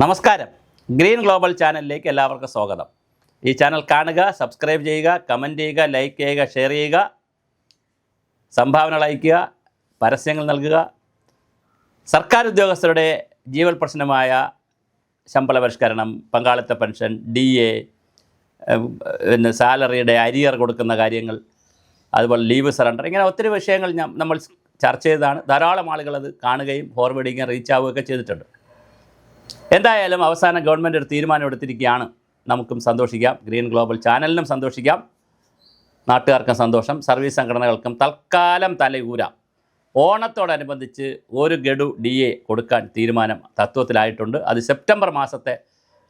നമസ്കാരം. Green global ചാനലിലേക്ക് എല്ലാവർക്കും സ്വാഗതം. ഈ ചാനൽ കാണുക സബ്സ്ക്രൈബ് ചെയ്യുക കമന്റ് ചെയ്യുക ലൈക്ക് ചെയ്യുക ഷെയർ ചെയ്യുക സംഭാവനകൾ അയക്കുക പരസ്യങ്ങൾ നൽകുക. സർക്കാർ ഉദ്യോഗസ്ഥരുടെ ജീവൽ പ്രശ്നമായ ശമ്പള പരിഷ്കരണം പങ്കാളിത്ത പെൻഷൻ ഡി എ പിന്നെ സാലറിയുടെ അരിയർ കൊടുക്കുന്ന കാര്യങ്ങൾ അതുപോലെ ലീവ് സറണ്ടർ ഇങ്ങനെ ഒത്തിരി വിഷയങ്ങൾ നമ്മൾ ചർച്ച ചെയ്തതാണ്. ധാരാളം ആളുകൾ അത് കാണുകയും ഫോർവേഡിങ്ങും റീച്ച് ആവുകയൊക്കെ ചെയ്തിട്ടുണ്ട്. എന്തായാലും അവസാനം ഗവൺമെന്റ് ഒരു തീരുമാനം എടുത്തിരിക്കുകയാണ്. നമുക്കും സന്തോഷിക്കാം. Green global ചാനലിനും സന്തോഷിക്കാം. നാട്ടുകാർക്കും സന്തോഷം. സർവീസ് സംഘടനകൾക്കും തൽക്കാലം തലയൂരാം. ഓണത്തോടനുബന്ധിച്ച് ഒരു ഗഡു ഡി എ കൊടുക്കാൻ തീരുമാനം തത്വത്തിലായിട്ടുണ്ട്. അത് സെപ്റ്റംബർ മാസത്തെ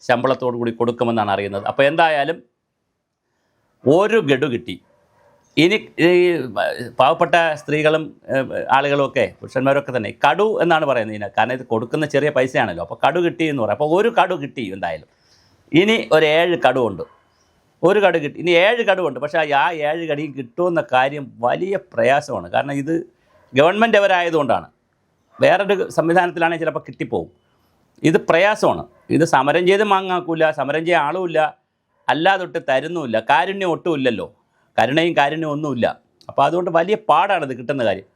ശമ്പളത്തോടു കൂടി കൊടുക്കുമെന്നാണ് അറിയുന്നത്. അപ്പോൾ എന്തായാലും ഒരു ഗഡു കിട്ടി. ഇനി ഈ പാവപ്പെട്ട സ്ത്രീകളും ആളുകളും ഒക്കെ പുരുഷന്മാരൊക്കെ തന്നെ കടു എന്നാണ് പറയുന്നത് ഇതിനെ കാരണം ഇത് കൊടുക്കുന്ന ചെറിയ പൈസയാണല്ലോ. അപ്പോൾ കടു കിട്ടി എന്ന് പറയും. അപ്പോൾ ഒരു കടു കിട്ടി എന്തായാലും. ഇനി ഒരു ഏഴ് കടുവുണ്ട് ഒരു കടു കിട്ടി. ഇനി ഏഴ് കടുവുണ്ട് പക്ഷേ ആ ഏഴ് കടിയും കിട്ടുമെന്ന കാര്യം വലിയ പ്രയാസമാണ്. കാരണം ഇത് ഗവൺമെന്റ് അവരായതുകൊണ്ടാണ്. വേറൊരു സംവിധാനത്തിലാണെങ്കിൽ ചിലപ്പോൾ കിട്ടിപ്പോവും. ഇത് പ്രയാസമാണ്. ഇത് സമരം ചെയ്ത് മാങ്ങാക്കൂല സമരം ചെയ്യാൻ ആളുമില്ല. അല്ലാതൊട്ട് തരുന്നുമില്ല. കാരുണ്യം ഒട്ടുമില്ലല്ലോ. കരുണയും കാരുണ്യവും ഒന്നുമില്ല. അപ്പോൾ അതുകൊണ്ട് വലിയ പാടാണ് ഇത് കിട്ടുന്ന കാര്യം.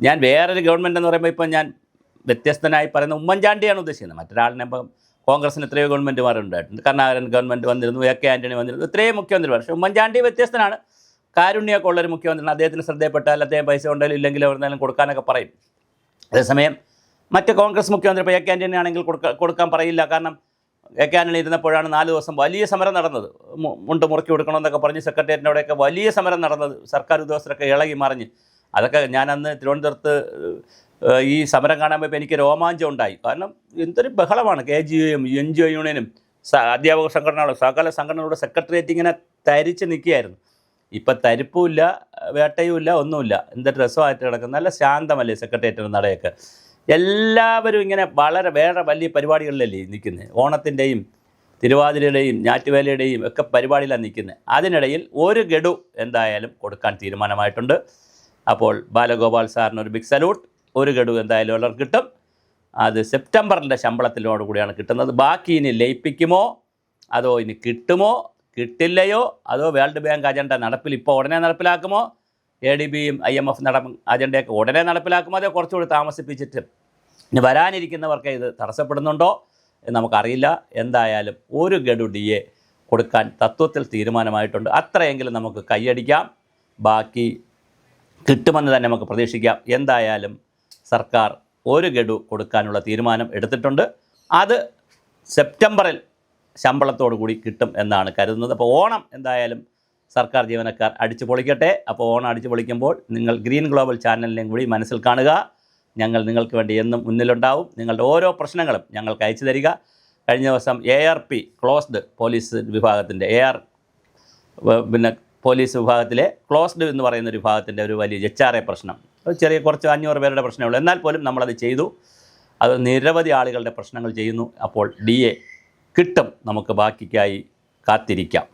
ഞാൻ വേറൊരു ഗവൺമെന്റ് എന്ന് പറയുമ്പോൾ ഇപ്പം ഞാൻ വ്യത്യസ്തനായി പറയുന്ന ഉമ്മൻചാണ്ടിയാണ് ഉദ്ദേശിക്കുന്നത്. മറ്റൊരാളിനെ ഇപ്പം കോൺഗ്രസിന് എത്രയോ ഗവൺമെന്റുമാരുണ്ടായിട്ടുണ്ട് കരുണാകരൻ ഗവൺമെന്റ് വന്നിരുന്നു എ കെ ആന്റണി വന്നിരുന്നു ഇത്രയും മുഖ്യമന്ത്രിമാർ. പക്ഷേ ഉമ്മൻചാണ്ടി വ്യത്യസ്തനാണ്. കാരുണ്യമൊക്കെ ഉള്ളൊരു മുഖ്യമന്ത്രിയാണ്. അദ്ദേഹത്തിന് ശ്രദ്ധയപ്പെട്ടാൽ അദ്ദേഹം പൈസ ഉണ്ടെങ്കിലും ഇല്ലെങ്കിലും എവിടെന്നാലും കൊടുക്കാനൊക്കെ പറയും. അതേസമയം മറ്റ് കോൺഗ്രസ് മുഖ്യമന്ത്രി ഇപ്പോൾ എ കെ ആന്റണി ആണെങ്കിൽ കൊടുക്ക കൊടുക്കാൻ പറയില്ല. കാരണം ആന്റണി ഇരുന്നപ്പോഴാണ് നാല് ദിവസം വലിയ സമരം നടന്നത്. മുണ്ട് മുറുക്കി കൊടുക്കണമെന്നൊക്കെ പറഞ്ഞ് സെക്രട്ടേറിയറ്റിന്റെ അവിടെയൊക്കെ വലിയ സമരം നടന്നത്. സർക്കാർ ഉദ്യോഗസ്ഥരൊക്കെ ഇളകി മറിഞ്ഞ്. അതൊക്കെ ഞാൻ അന്ന് തിരുവനന്തപുരത്ത് ഈ സമരം കാണാൻ പോയപ്പോൾ എനിക്ക് രോമാഞ്ചം ഉണ്ടായി. കാരണം എന്തൊരു ബഹളമാണ് കെ ജി ഒയും എൻ ജി ഒ യൂണിയനും അധ്യാപക സംഘടനകളും സകല സംഘടനകളുടെ സെക്രട്ടേറിയറ്റ് ഇങ്ങനെ തരിച്ച് നിൽക്കുകയായിരുന്നു. ഇപ്പം തരിപ്പുമില്ല വേട്ടയുമില്ല ഒന്നുമില്ല. എന്തൊരു രസമായിട്ട് കിടക്കും നല്ല ശാന്തമല്ലേ സെക്രട്ടേറിയറ്റിന്റെ നടയൊക്കെ. എല്ലാവരും ഇങ്ങനെ വളരെ വേറെ വലിയ പരിപാടികളിലല്ലേ നിൽക്കുന്നത് ഓണത്തിന്റെയും തിരുവാതിരയുടെയും ഞാറ്റുവേലയുടെയും ഒക്കെ പരിപാടിയിലാണ് നിൽക്കുന്നത് അതിനിടയിൽ ഒരു ഗഡു എന്തായാലും കൊടുക്കാൻ തീരുമാനമായിട്ടുണ്ട്. അപ്പോൾ ബാലഗോപാൽ സാറിന് ഒരു ബിഗ് സല്യൂട്ട് ഒരു ഗഡു എന്തായാലും ഉള്ളവർ കിട്ടും. അത് സെപ്റ്റംബറിന്റെ ശമ്പളത്തിനോട് കൂടിയാണ് കിട്ടുന്നത്. ബാക്കി ഇനി ലയിപ്പിക്കുമോ? അതോ ഇനി കിട്ടുമോ? കിട്ടില്ലയോ? അതോ വേൾഡ് ബാങ്ക് അജണ്ട നടപ്പിൽ ഇപ്പോൾ ഉടനെ നടപ്പിലാക്കുമോ? എ ഡി ബിയും ഐ എം എഫ് നട അജണ്ടയൊക്കെ ഉടനെ നടപ്പിലാക്കുമോ അതോ കുറച്ചുകൂടി താമസിപ്പിച്ചിട്ട് ഇനി വരാനിരിക്കുന്നവർക്ക് ഇത് തടസ്സപ്പെടുന്നുണ്ടോ എന്ന് നമുക്കറിയില്ല. എന്തായാലും ഒരു ഗഡു ഡി എ കൊടുക്കാൻ തത്വത്തിൽ തീരുമാനമായിട്ടുണ്ട്. അത്രയെങ്കിലും നമുക്ക് കൈയടിക്കാം. ബാക്കി കിട്ടുമെന്ന് തന്നെ നമുക്ക് പ്രതീക്ഷിക്കാം. എന്തായാലും സർക്കാർ ഒരു ഗഡു കൊടുക്കാനുള്ള തീരുമാനം എടുത്തിട്ടുണ്ട്. അത് സെപ്റ്റംബറിൽ ശമ്പളത്തോടു കൂടി കിട്ടും എന്നാണ് കരുതുന്നത്. അപ്പോൾ ഓണം എന്തായാലും സർക്കാർ ജീവനക്കാർ അടിച്ചു പൊളിക്കട്ടെ. അപ്പോൾ ഓണം അടിച്ചു പൊളിക്കുമ്പോൾ നിങ്ങൾ ഗ്രീൻ ഗ്ലോബൽ ചാനലിനെയും കൂടി മനസ്സിൽ കാണുക. ഞങ്ങൾ നിങ്ങൾക്ക് വേണ്ടി എന്നും മുന്നിലുണ്ടാവും. നിങ്ങളുടെ ഓരോ പ്രശ്നങ്ങളും ഞങ്ങൾക്ക് അയച്ചു തരിക. കഴിഞ്ഞ ദിവസം A R P closed police വിഭാഗത്തിന്റെ എ ആർ പിന്നെ പോലീസ് വിഭാഗത്തിലെ ക്ലോസ്ഡ് എന്ന് പറയുന്ന ഒരു വിഭാഗത്തിന്റെ ഒരു വലിയ എ പ്രശ്നം. ചെറിയ കുറച്ച് അഞ്ഞൂറ് പേരുടെ പ്രശ്നമേ ഉള്ളൂ. എന്നാൽ പോലും നമ്മളത് ചെയ്തു. അത് നിരവധി ആളുകളുടെ പ്രശ്നങ്ങൾ ചെയ്യുന്നു. അപ്പോൾ ഡി എ കിട്ടും. നമുക്ക് ബാക്കിക്കായി കാത്തിരിക്കാം.